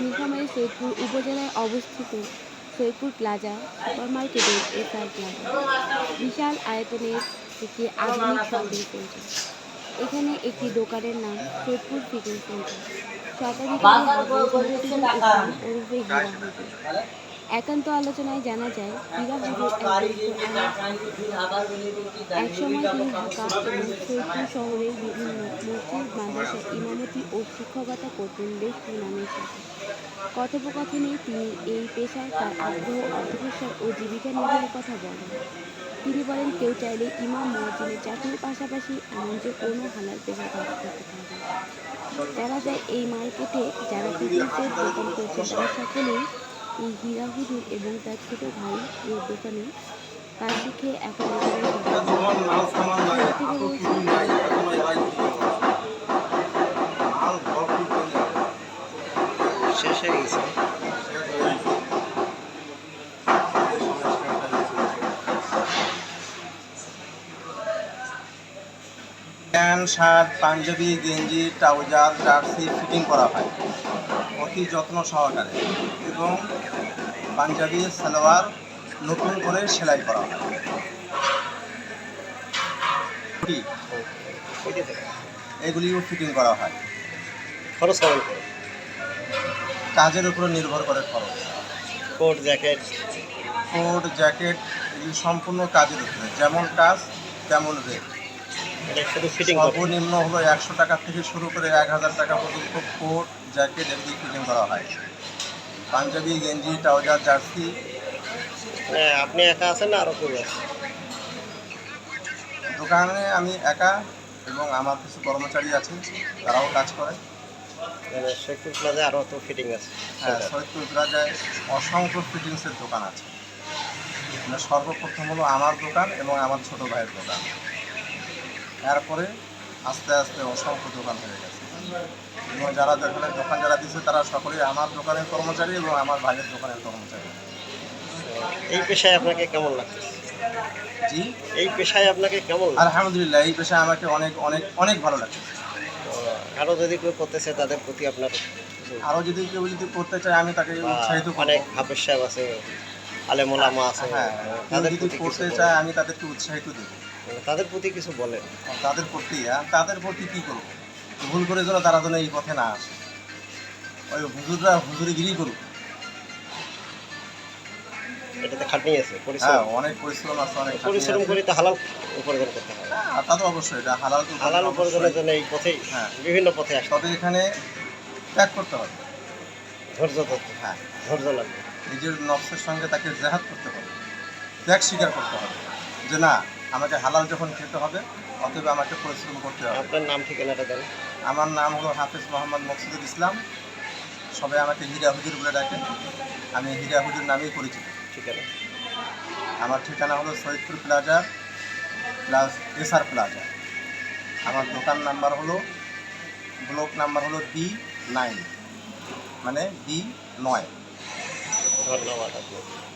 নীলফামারী সৈয়দপুর উপজেলায় অবস্থিত সৈয়দপুর প্লাজা সুপারমার্কেটের এসআর প্লাজা। বিশাল আয়তনের একটি আধুনিক শপিং সেন্টার। এখানে একটি দোকানের নাম সৈয়দপুর ফিটিং সেন্টার। হুজুর একান্ত আলোচনায় জানা যায় হুজুর একসময় তিনি ঢাকা এবং সৈয়দপুর শহরের বিভিন্ন মসজিদ মাদ্রাসায় ইমামতি ও শিক্ষকতা করতেন বেশ সুনামের সাথে কথোপকথনে তিনি এই পেশায় তার আগ্রহ, অধ্যবসায় ও জীবিকা নির্বাহের কথা বলেন। তিনি বলেন, কেউ চাইলে ইমাম মুয়াজ্জিনের চাকরির পাশাপাশি এমন যে কোনো হালাল পেশা কাজ করতে পারবে দেখা যায় এই মার্কেটে, যারা ফিটনেসের দোকান করছে তারা সকলেই হীরা হুজুর এবং তার ছোট ভাই এর দোকানে কাজ শিখে এখন গেছে। প্যান্ট, শার্ট, পাঞ্জাবি, গেঞ্জি, ট্রাউজার, জার্সি ফিটিং করা হয়। অতি যত্ন সহকারে এবং পাঞ্জাবি সালোয়ার নতুন করে সেলাই করা এগুলিও ফিটিং করা হয়। খরচ কেমন কাজের উপর নির্ভর করে খরচ। Coat jacket? কোট জ্যাকেট এগুলি সম্পূর্ণ কাজের উপরে। যেমন কাজ তেমন রেট সর্বনিম্ন হলো একশো টাকা থেকে শুরু করে এক হাজার টাকা পর্যন্ত কোট জ্যাকেট এগুলি ফিটিং করা হয়। পাঞ্জাবি গেঞ্জি ট্রাউজার জার্সি। মানে আপনি একা আছেন না আরও কেউ আছে? দোকানে আমি একা এবং আমার কিছু কর্মচারী আছে তারাও কাজ করে। মানে শেখপুর প্লাজা আরও তো ফিটিং আছে। হ্যাঁ সৈয়দপুর প্লাজায় অসংখ্য ফিটিংসের দোকান আছে। মানে সর্বপ্রথম হলো আমার দোকান এবং আমার ছোট ভাইয়ের দোকান। এরপরে আস্তে আস্তে অসংখ্য দোকান হয়ে গেছে। এবং যারা দোকানে দোকান যারা দিচ্ছে তারা সকলেই আমার দোকানের কর্মচারী এবং আমার ভাইয়ের দোকানের কর্মচারী। এই পেশায় আপনাকে কেমন লাগছে? জি? এই পেশায় আপনাকে কেমন আলহামদুলিল্লাহ এই পেশায় আমাকে অনেক অনেক অনেক ভালো লাগছে। আরও যদি কেউ করতেছে তাদের প্রতি আপনার আরও যদি কেউ যদি করতে চায় আমি তাকে উৎসাহিত অনেক হাফেজ সাহেব আছে। আলেমোলামা আছে হ্যাঁ তাদের যদি প্রতি কিছু করতে বলেন। চায় আমি তাদেরকে উৎসাহিত দেবো। মানে তাদের প্রতি কিছু বলেন তাদের প্রতি তাদের প্রতি কি করব ভুল করে যেন তারা যেন এই পথে না আসে। ওই হুজুররা হুজুরিগিরি করুক। এটাতে খাটনি আছে হ্যাঁ পরিশ্রম অনেক পরিশ্রম আছে অনেক পরিশ্রম। করে তো হালাল উপার্জন করতে হবে। তা তো অবশ্যই এটা হালাল হালাল উপার্জনের জন্য এই পথেই হ্যাঁ। বিভিন্ন পথে আসতে তবে এখানে ত্যাগ করতে হবে। ধৈর্য ধরতে হ্যাঁ। ধৈর্য লাগবে। নিজের নফসের সঙ্গে তাকে জেহাদ করতে হবে। ত্যাগ স্বীকার করতে হবে। যে না আমাকে হালাল যখন খেতে হবে অতএব আমাকে পরিশ্রম করতে হবে। আপনার নাম ঠিকানাটা দেন। আমার নাম হলো হাফিজ মোহাম্মদ মকসুদুল ইসলাম। সবাই আমাকে হীরা হুজুর বলে ডাকে আমি হীরা হুজুর নামেই পরিচিত। ঠিকানা আমার ঠিকানা হলো Saidpur plaza plus SR plaza. আমার দোকান নাম্বার হলো ব্লক নাম্বার হলো বি নাইন মানে বি নয়। ধন্যবাদ আপনাকে।